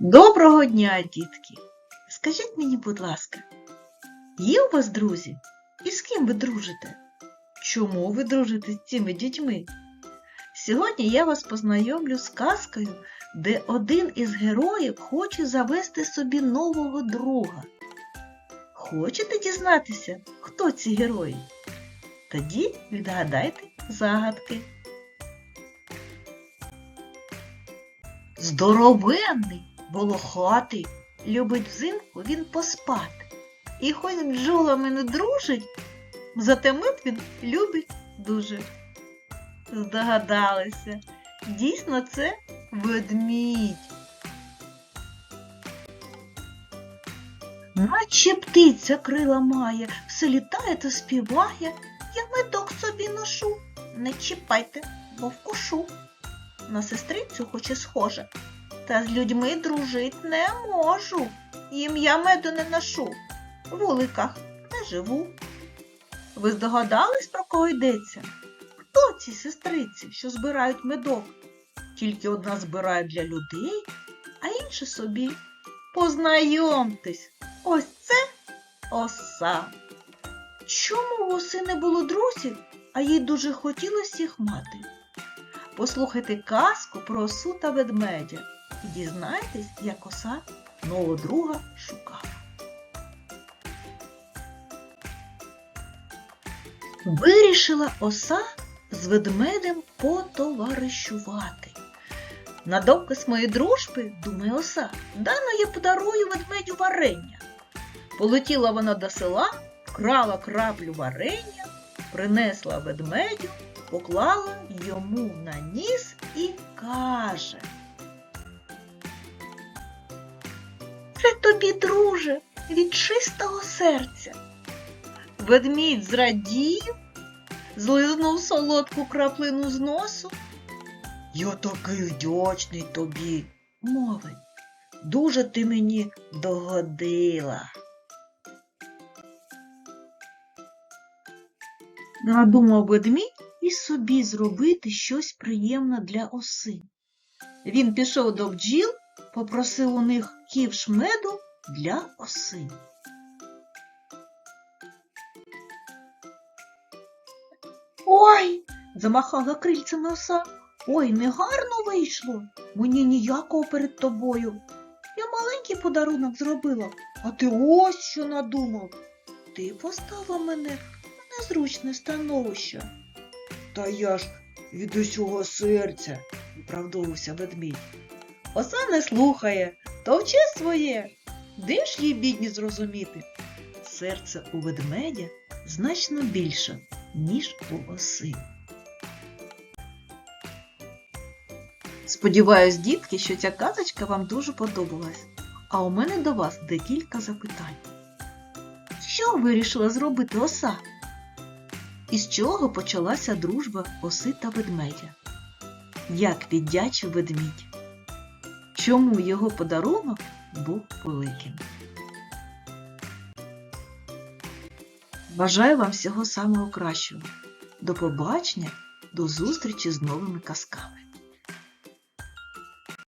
Доброго дня, дітки! Скажіть мені, будь ласка, є у вас друзі? І з ким ви дружите? Чому ви дружите з цими дітьми? Сьогодні я вас познайомлю з казкою, де один із героїв хоче завести собі нового друга. Хочете дізнатися, хто ці герої? Тоді відгадайте загадки. Здоровенний, волохатий, любить взимку він поспати. І хоч з бджолами не дружить, зате мед він любить дуже. Здогадалися, дійсно це ведмідь. Наче птиця крила має, все літає та співає, я медок собі ношу. Не чіпайте, бо вкушу. На сестрицю хоч і схожа, та з людьми дружить не можу. Їм я меду не ношу, в вуликах не живу. Ви здогадались, про кого йдеться? Хто ці сестриці, що збирають медок? Тільки одна збирає для людей, а інша собі. Познайомтесь, ось це оса. Чому у оси не було друзів, а їй дуже хотілося їх мати? Послухайте казку про осу та ведмедя дізнайтесь, як оса нового друга шукала. Вирішила оса з ведмедем потоваришувати. На доказ моєї дружби, думає оса, дано я подарую ведмедю варення. Полетіла вона до села, вкрала краплю варення, принесла ведмедю, поклала йому на ніс і каже. Тобі, друже, від чистого серця. Ведмідь зрадів, злизнув солодку краплину з носу. Я такий вдячний тобі, мовить. Дуже ти мені догодила. Надумав ведмідь і собі зробити щось приємне для оси. Він пішов до бджіл, попросив у них ківш меду для оси. Ой, замахала крильцями оса. Ой, негарно вийшло. Мені ніякого перед тобою. Я маленький подарунок зробила, а ти ось що надумав. Ти поставила мене в незручне становище. Та я ж від усього серця, виправдовувався ведмідь. Оса не слухає, товче своє. Де ж їй бідні зрозуміти? Серце у ведмедя значно більше, ніж у оси. Сподіваюсь, дітки, що ця казочка вам дуже подобалась. А у мене до вас декілька запитань. Що вирішила зробити оса? Із чого почалася дружба оси та ведмедя? Як віддячив ведмідь? Чому його подарунок був великим? Бажаю вам всього самого кращого. До побачення, до зустрічі з новими казками.